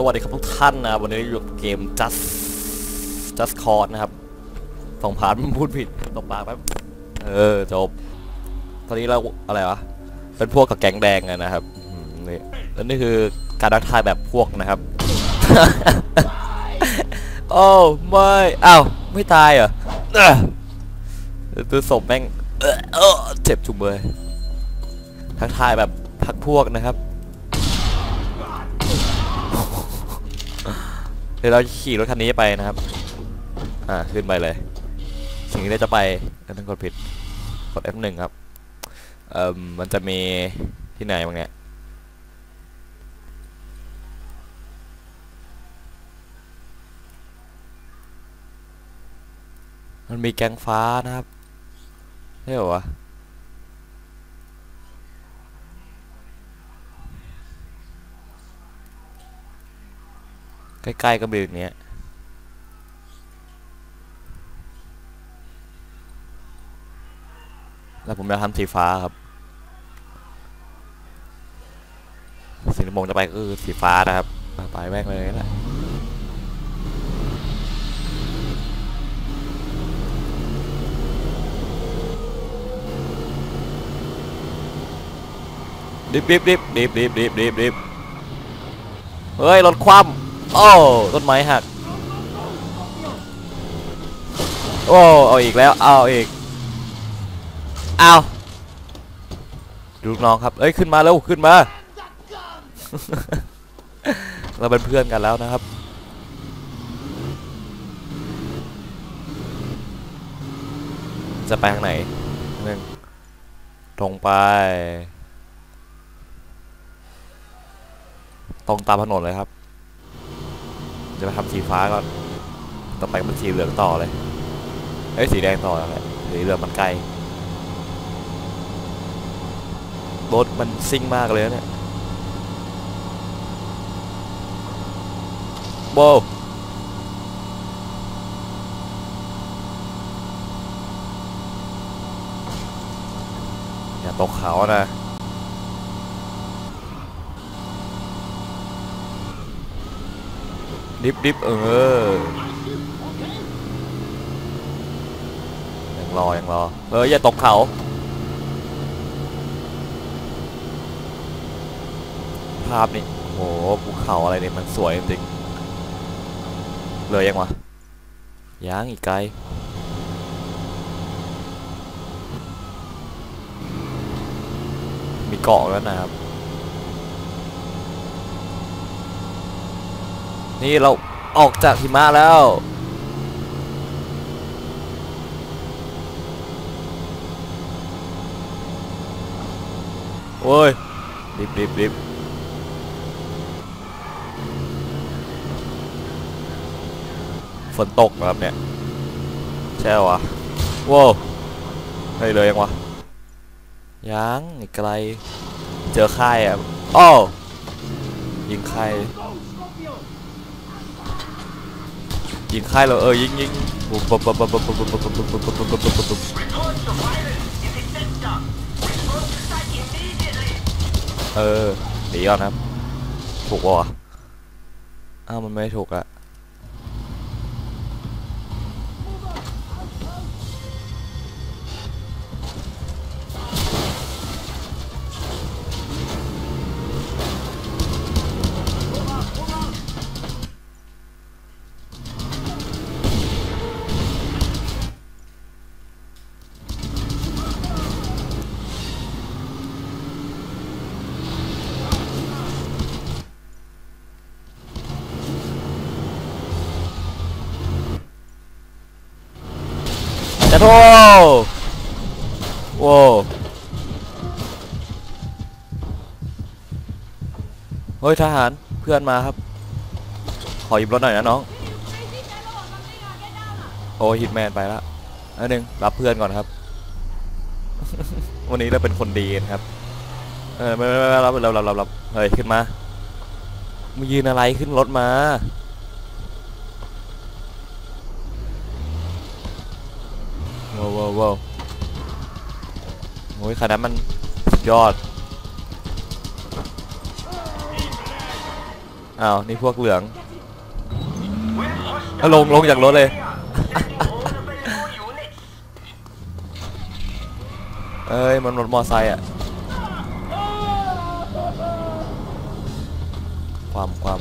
สวัสดีครับทุกท่านนะวันนี้อยู่กับเกม just just cause นะครับสองผ่านพูดผิดตบปากแป๊บเออจบ ตอนนี้เราอะไรวะ เป็นพวกกับแก๊งแดงกันะครับนี่แล้วนี่คือการรักทายแบบพวกนะครับ โอ้ไม่อ้าวไม่ตายเหรอตัวศพแม่งเจ็บจุงเบยทักทายแบบพักพวกนะครับ เดี๋ยวเราขี่รถคันนี้ไปนะครับ อ่า ขึ้นไปเลย สิ่งที่เราจะไปต้องกดผิด กด F1 ครับ เอ่อ มันจะมีที่ไหนบ้างเนี่ยมันมีแกงฟ้านะครับใช่เหรอวะ ใกล้ๆก็เป็นแบบนี้ยแล้วผมจะทำสีฟ้าครับสีน้ำมงจะไปก็คือสีฟ้านะครับไปแม่งเลยแหละดิบดิบดิบดิบดิบดิบดิบเฮ้ยรถคว่ำ โอ้ต้นไม้หัก โอ้เอาอีกแล้วเอาอีกเอาดูลูกน้องครับเอ้ยขึ้นมาเร็วขึ้นมา เราเป็นเพื่อนกันแล้วนะครับจะไปทางไหนหนึ่งตรงไป ตรงตามถนนเลยครับ จะไปทำสีฟ้าก่อน ต่อไปมันสีเหลืองต่อเลยเอ้ยสีแดงต่อแล้วแหละสีเหลืองมันไกลรถมันซิ่งมากเลยเนี่ยโบอย่าตกเขานะ ดิบดิบเออยังรอยังรอเอออย่าตกเขาภาพนี่โหภูเขาอะไรเนี่ยมันสวยจริงๆเลยยังวะยังอีกไกลมีเกาะแล้วนะครับ นี่เราออกจากหิมะแล้ว โอ้ยรีบรีบรีบฝนตกครับเนี่ย ใช่วะว้าวเฮ้ยเลยยังวะ ยังอีกไกล เจอค่ายอะอ้อยิงค่ ยิงค่ายเราเออยิงยิงปุ๊บปุ๊บปุ๊บปุ๊บปุ๊บปุ๊บปุ๊บปุ๊บปุ๊บปุ๊บปุ๊บปุ๊บปุ๊บบเออหนีก่อนครับถูกป่ะอ้าวมันไม่ถูกอะ โทษโว้เฮ้ยทหารเพื่อนมาครับ ขอหยิบรถหน่อยนะน้อง โอ้ฮิตแมนไปละอันหนึ่งรับเพื่อนก่อนครับ วันนี้เราเป็นคนดีนะครับ เออไม่ไม่ไม่รับรับรับรับรับเฮ้ยขึ้นมามายืนอะไรขึ้นรถมา ว้าวว้าวววโอ้ยคันนั้นมันยอดอ้าวนี่พวกเหลืองอะลงลงจากรถเลยเอ้ยมันรถมอไซค์อะความความ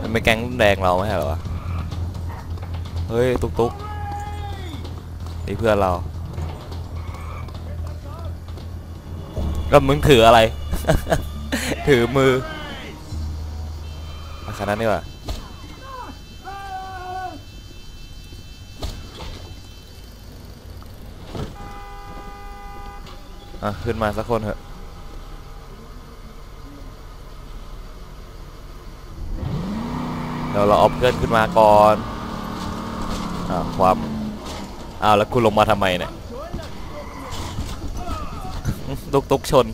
มันไม่แก๊งแดงเราไม่ใช่เหรอวะเฮ้ย ตุกตุก นี่เพื่อนเราก็มึงถืออะไร ถือมือมาขนาดนั้ว่าอะ ขึ้นมาสักคนเถอะเดี๋ยวเราเอาเพื่อนขึ้นมาก่อน อ่าความ อ้าวแล้วคุณลงมาทำไมเนี่ยตุกตุกชน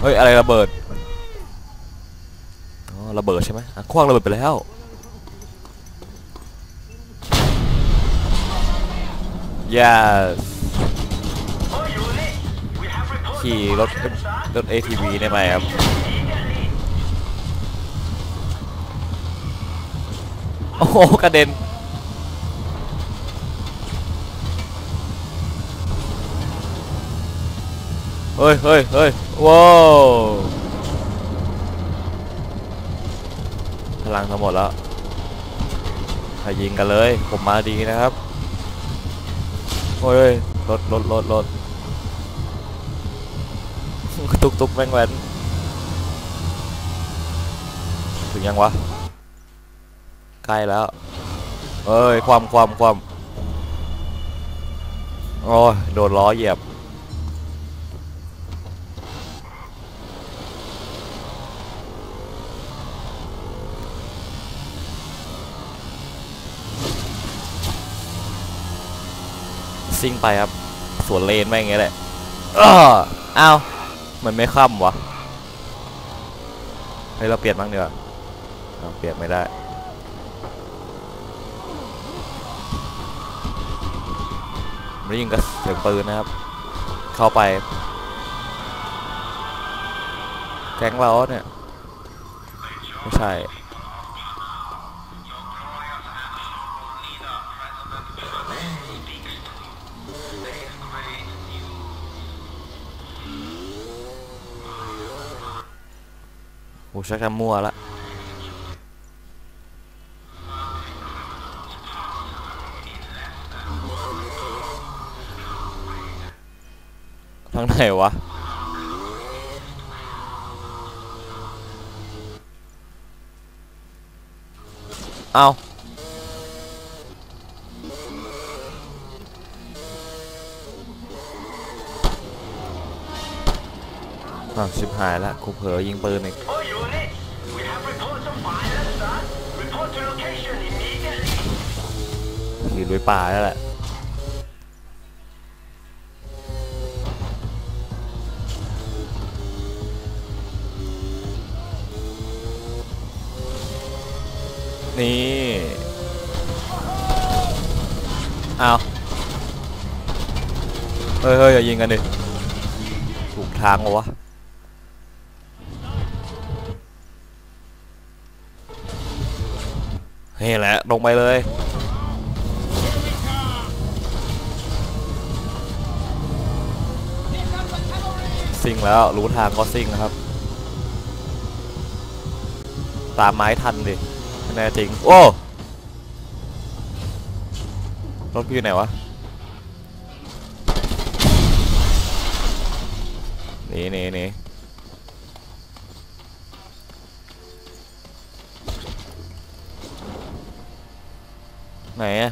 เฮ้ย อะไรระเบิด อ๋อ ระเบิดใช่ไหมอะคว้างระเบิดไปแล้ว yes ขี่รถรถ ATV ได้ไหมครับ โอ้โหกระเด็นเฮ้ยเฮ้ยเฮ้ยว้าวพลังทั้งหมดแล้วถ้ายิงกันเลย ผมมาดีนะครับ โอ้ยรถรถรถรถตุกตุกแม่งแว้นถึงยังวะ ใกล้แล้ว เอ้ย ความความความโอ้ยโดนล้อเหยียบ ซิ่งไปครับ สวนเลนไปอย่างเงี้ยแหละอ้ออ้าวมันไม่ค่ำวะ เฮ้ย เราเปลี่ยนบ้างเดี๋ยวาเอาเปลี่ยนไม่ได้ ไม่ยิงกับเสียงปืนนะครับ เข้าไป แก๊งเราเนี่ย ไม่ใช่ โอ้ชักจะมั่วละทาง ไหนวะ เอาอ่าวชิบหายละกูเผลอยิงปืนอีก All units, we have reports of violence, sir. Report to location immediately. ขี่ลุยป่าแล้วแหละ นี่เอาเฮ้ยเฮ้ยอย่ายิงกันดิถูกทางเหรอวะนี่แหละลงไปเลยซิ่งแล้วรู้ทางก็ซิ่งนะครับ ตามไม้ทันดิ แน่จริง โอ้ รถพี่อยู่ไหนวะ นี่นี่นี่ไหนอะ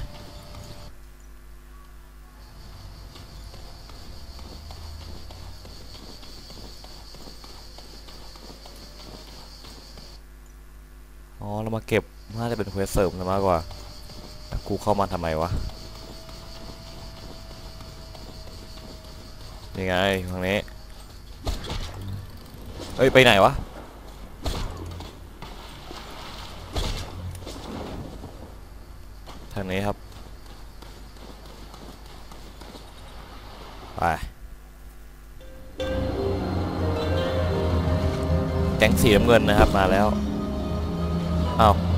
อ๋อ เรามาเก็บ น่าจะเป็นเควสเสริมซะมากกว่าแต่กูเข้ามาทำไมวะนี่ไงทางนี้ เฮ้ย ไปไหนวะ ทางนี้ครับ ไปแก๊งสีน้ำเงินนะครับมาแล้ว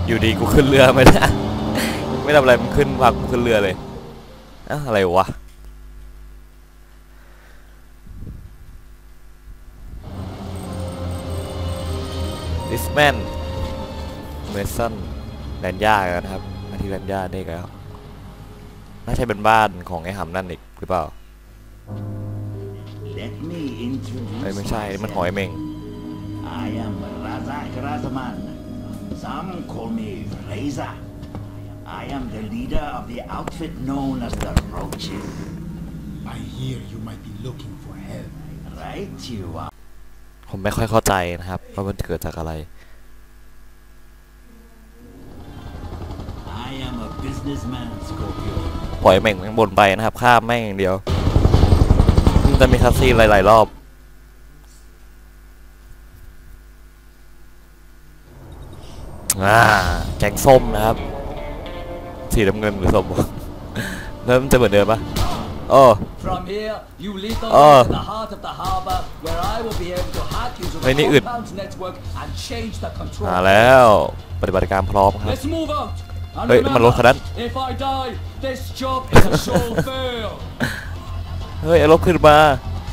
อยู่ดีกูขึ้นเรือไม่ได้ ไม่ทำอะไรมันขึ้นพักกูขึ้นเรือเลยอ้าวอะไรวะดิสแมนเมสันแลนย่ากันนะครับมาที่แลนย่าได้อีกแล้วน่าใช่เป็นบ้านของไอ้หำนั่นอีกหรือเปล่า Let me introduce เอ้ยไม่ใช่ มันหอยเม่ง Some call me Reza. I am the leader of the outfit known as the Roaches. I hear you might be looking for help. Right you are. ผมไม่ค่อยเข้าใจนะครับว่ามันเกิดจากอะไร I am a businessman, Scorpio. ปล่อยแม่งแม่งบนไปนะครับข้ามแม่งอย่างเดียวมันจะมีคัสซีนหลายๆรอบ อ่าแกงส้มนะครับ สีน้ำเงินหรือส้มวะเริ่มนจะเหมือนเดิมปะโอ้ From here, you lead the Oh. way to the heart of the harbor, where I will be able to hack into เฮ้ย the นี่อึด compound network and change the control. มาแล้ว ปฏิบัติการพร้อมครับ Let's move out. And เฮ้ยน้ำมันรถคันนั้น remember, if I die, this job is a sole fail. เฮ้ยเอารถขึ้นมา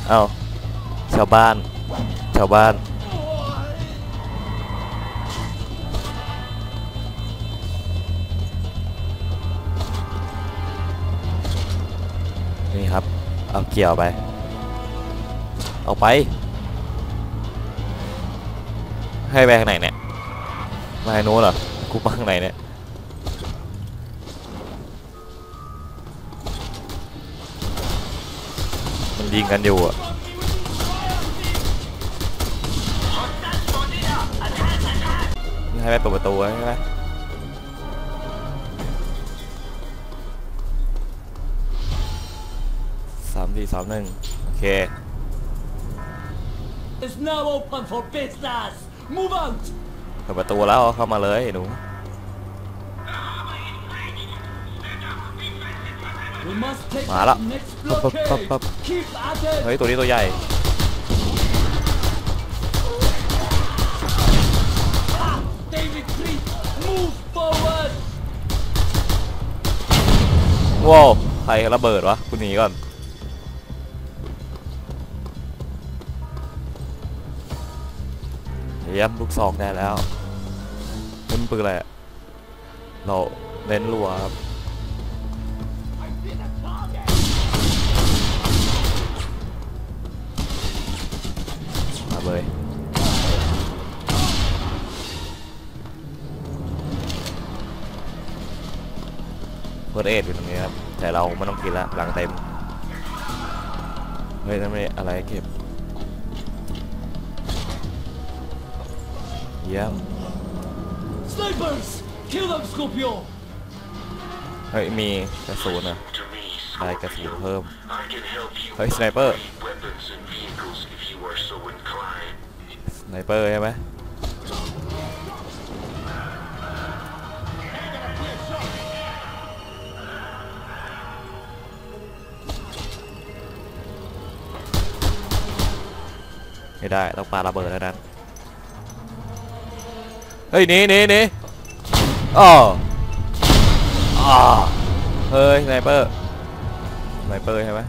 เอาชาวบ้าน ชาวบ้าน นี่ครับ เอาเกี่ยวไป เอาไป ให้ไปทางไหนเนี่ย มาทางโน้นเหรอ กูมาทางไหนเนี่ย มันยิงกันอยู่อะให้ไปเปิดประตูใช่ไหม สามสี่สามหนึ่งโอเค It's now open for business. Move out. เปิดประตูแล้วเข้ามาเลยหนู We must take Mà đó. the next Bập, bập, bập, blockade. bập. Keep at it. เฮ้ย ตัวนี้ตัวใหญ่ They retreat. Move forward. ว้าวใครระเบิดวะคุณหนีก่อน เยี่ยมลูกซองได้แล้วมันปืนอะไรอะเราเน้นรัวครับมาเลยเพิร์ดเอทอยู่ตรงนี้ครับแต่เราไม่ต้องกินละหลังเต็มเฮ้ยนั่นไม่อะไรเก็บ เยี่ยม Snipers. Kill them, Scorpio. เฮ้ย มีกระสุนอะ To me, ได้กระสุนเพิ่ม I can help you เฮ้ย สไนเปอร์ upgrade weapons and vehicles if you are so inclined. สไนเปอร์ใช่ไหมไม่ได้ ต้องปาระเบิดเท่านั้น เฮ้ยหนีหนีหนีอ๋ออ๋อเฮ้ยสไนเปอร์สไนเปอร์ใช่ไหม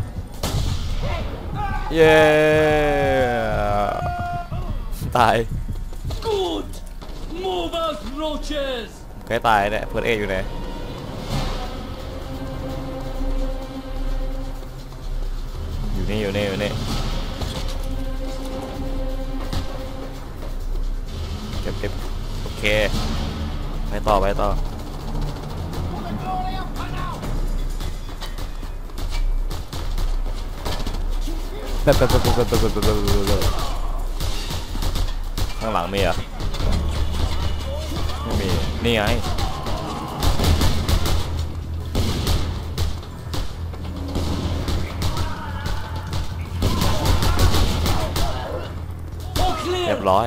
เย้ตาย Good. Move out, roaches. ใกล้ตายเนี่ยเพื่อนเอกอยู่ไหนอยู่นี่อยู่นี่อยู่นี่ ไปต่อไปต่อข้างหลังมีอะไม่มี นี่ไงเรียบร้อย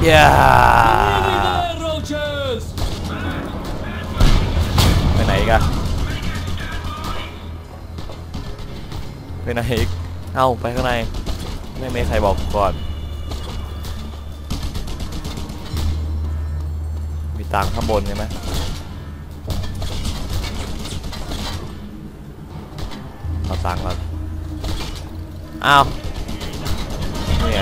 Yeah. ไปไหนกอะไปไหนอีก เอาไปข้างใน ไม่ไมีใครบอกก่อน มีตังข้างบนใช่ไหมเอาตังค์ก่อน อ้าวนี่ไง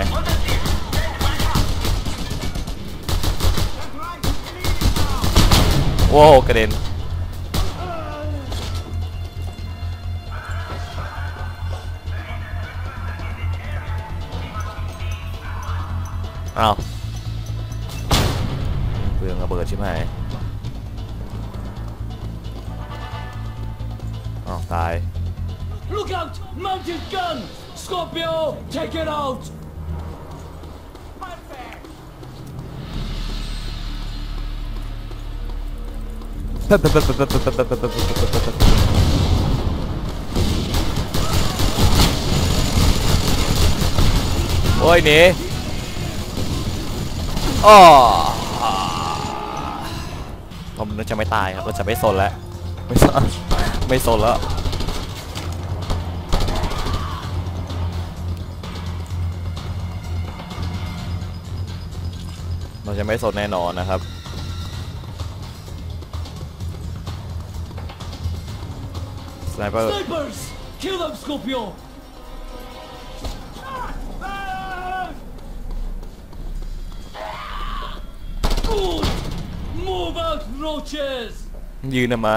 โว้วกระเด็นอ้าวเปลืองระเบิดใช่ไหมอ้าวตาย Look out! Mounted gun! Scorpio, take it out! โอ้ยหนีอ๋อผมนึกจะไม่ตายครับเราจะไม่สนแล้ว ไม่สนไม่สนแล้วเราจะไม่สนแน่นอนนะครับ สไนเปอร์ Snipers! Kill them, Scorpio! Good! Move out, roaches! ยืนทำไม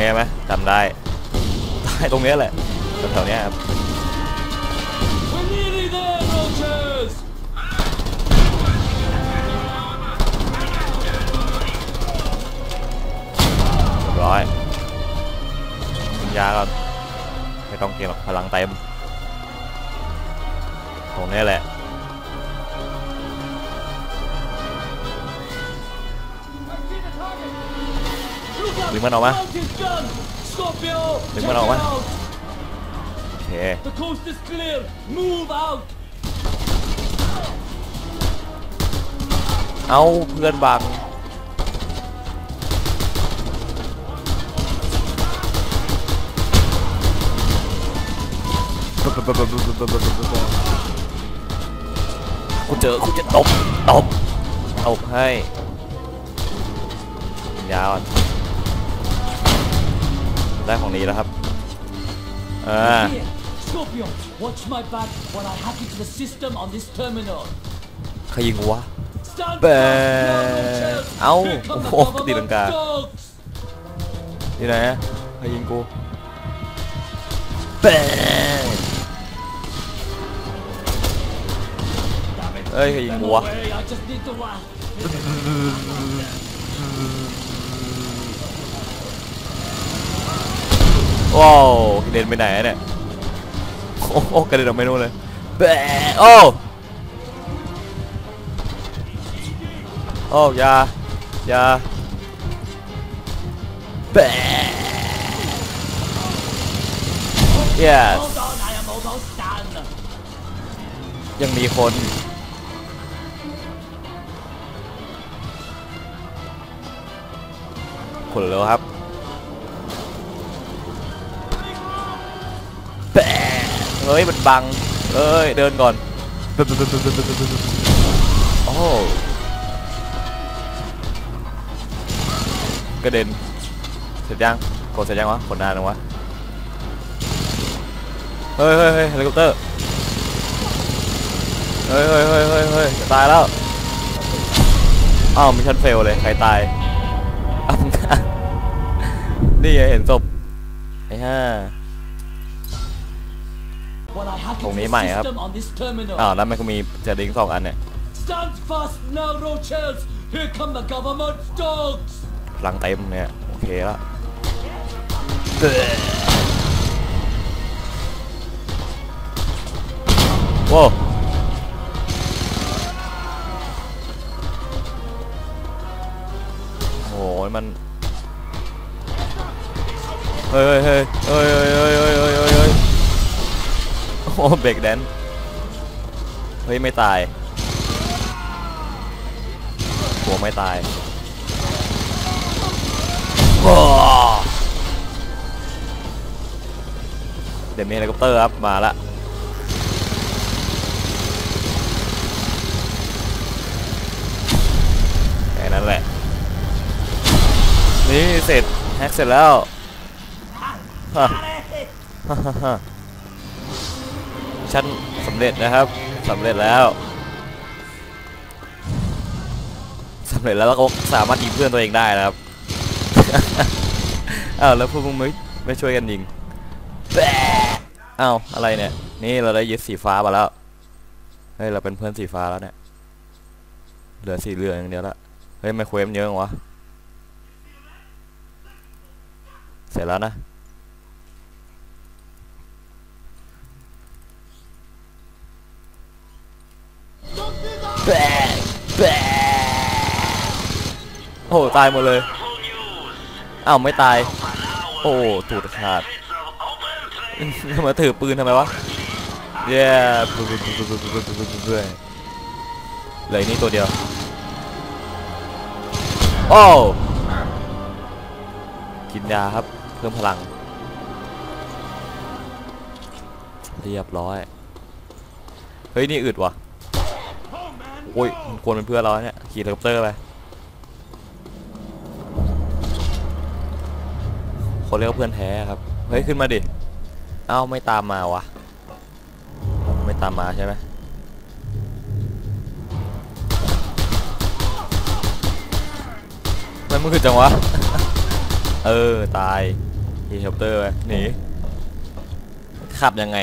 นี่ไหมจำได้ตายตรงนี้แหละแถวๆนี้ยครับร้อยยาก่อนไม่ต้องเกินหรอกพลังเต็ม ตรงนี้แหละ ดึงมันออกมาดึงมันออกมาโอเคเอาเพื่อนบังคุณเจอคุณจะตบตบตบให้ยาวอะ ได้ของนี้แล้วครับอ่า Here, Scorpio, watch my back while I hack into the system on this terminal. ใครยิงกูวะ Stand Bang. fast, now, roaches! Ow. Here come the Oh, government tinangka. dogs! ที่ไหนอะใครยิงกูแป้งเอ้ยใครยิงกูวะ ว้าวกระเด็นไปไหนเนี่ยโอ้โหกระเด็นออกไปนู่นเลยแบะโอ้โอ้ยายาแบะ yes ยังมีคนขนแล้วครับ เฮ้ยมันบังเอ้ยเดินก่อนโอ้กระเด็นเสร็จยังกดเสร็จยังวะกดนานจังวะเฮ้ยเฮ้ยเฮ้ยเฮลิคอปเตอร์เฮ้ยเฮ้ยเฮ้ยเฮ้ยเฮ้ยจะตายแล้วอ้าวมิชชั่นเฟลเลยใครตายอ้าวนี่ไงเห็นศพไอ้ห่า ตรงนี้ใหม่ครับอ้าแล้วมันก็มีเจดิงสองอันเนี่ยพลังเต็มเนี่ย โอเคละโอ้โหมัน เฮ้ยเฮ้ยเฮ้ยเฮ้ยเฮ้ย อ้เบรกแดนเฮ้ยไม่ตายหัวไม่ตายเดี๋ยวมีเฮลิคอปเตอร์ครับมาละแค่นั้นแหละ นี่เสร็จแฮกเสร็จแล้วฮ่าฮ่าฮ่า ฉันสำเร็จนะครับสำเร็จแล้วสำเร็จแล้วแล้วก็สามารถยิงเพื่อนตัวเองได้นะครับอ้าวแล้วพวกมึงไม่ไม่ช่วยกันยิงแบอ้าวอะไรเนี่ย นี่เราได้ยึดสีฟ้ามาแล้วเฮ้ยเราเป็นเพื่อนสีฟ้าแล้วเนี่ยเหลือสีเหลืองอย่างเดียวละเฮ้ยไม่เควมเยอะงวะเสร็จแล้วนะ แบโอ้โหตายหมดเลยเอ้าวไม่ตาย โอ้ถูกขาดมาถือปืนทำไมวะเย้เบื่อหลือนี่ตัวเดียวโอ้กินยาครับเพิ่มพลัง เรียบร้อย เฮ้ย นี่อึดวะ โอ้ยควรเป็นเพื่อนเราเนี่ยขี่เฮลิคอปเตอร์ไปคนเรียกเพื่อนแท้ครับเฮ้ยขึ้นมาดิเอ้าไม่ตามมาวะไม่ตามมาใช่ไหมมันมันคือจังวะ เออ ตายฮีเฮลเตอร์ไปหนีขับยังไง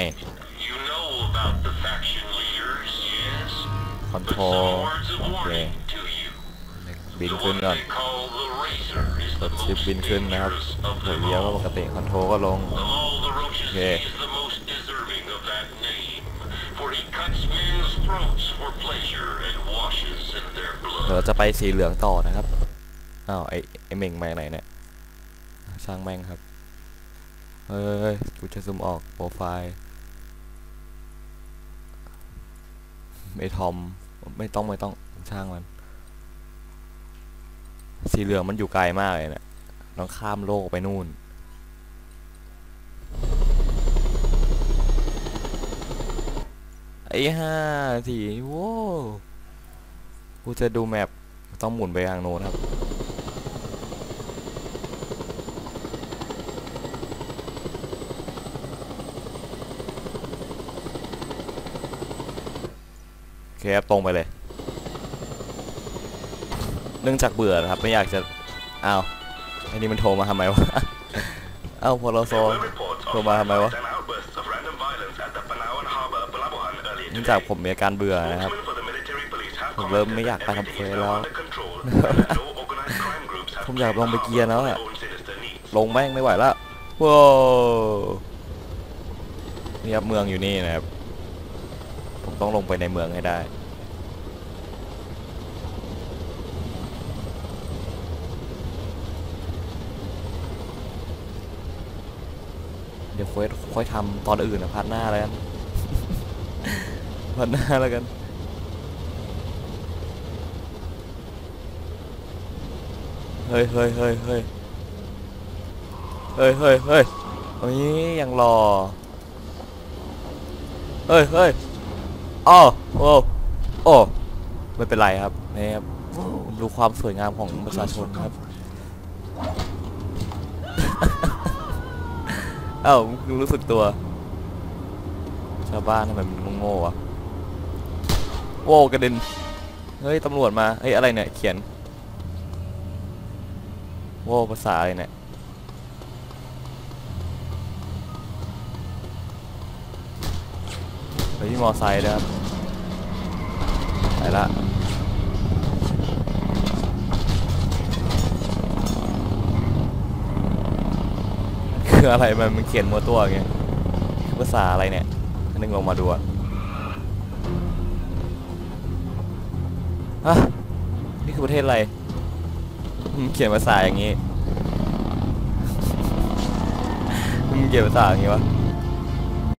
อนโทรโอเคบินขึ้นก่อนกดชิปบินขึ้นนะครับเถื่อเลี้ยวก็ปกติคอนโทรก็ลงโอเคเราจะไปสีเหลืองต่อนะครับอ้าวไอ้ไอ้เม่งไปไหนเนี่ยช่างแม่งครับเฮ้ยกูจะซูมออกโปรไฟล์ไอทอม ไม่ต้องไม่ต้องช่างมัน สีเหลืองมันอยู่ไกลมากเลยเนะี่ยต้องข้ามโลกไปนู่น ไอ้ห้าทีโว้กูจะดูแมปต้องหมุนไปทางโน้นครับ เคครับตรงไปเลย เนื่องจากเบื่อนะครับ ไม่อยากจะอ้าวไอ้นี่มันโทรมาทำไมวะเอ้าพอเราโซโทรมาทำไมวะเนื่องจากผมมีอาการเบื่อนะครับ ผมเริ่มไม่อยากไปทำเควแล้ว ผมอยากลงไปเกียร์แล้วอะลงแม่งไม่ไหวละว้าวนี่ครับเมืองอยู่นี่นะครับ ผมต้องลงไปในเมืองให้ได้ เดี๋ยวเควสค่อยทำตอนอื่นนะพัดหน้าแล้วกันพัดหน้าแล้วกันเฮ้ยเฮ้ยเฮ้ยเฮ้ยเฮ้ยเฮ้ยเฮ้ยโอ้ยยังรอเฮ้ยเฮ้ย โอ้โอ้โอ้ไม่เป็นไรครับนี่ครับดูความสวยงามของประชาชนครับเอ้ารู้สึกตัว ชาวบ้านทำไมมันโง่ๆวะโว้กระเด็นเฮ้ยตำรวจมาเฮ้ยอะไรเนี่ยเขียนโว้ภาษาอะไรเนี่ย ไปที่มอไซค์นะครับไปละคืออะไรมันมันเขียนมัวตัวไงภาษาอะไรเนี่ยนึงลงมาดูอะฮะนี่คือประเทศอะไรมันเขียนภาษาอย่างงี้มันเขียนภาษาอย่างงี้วะ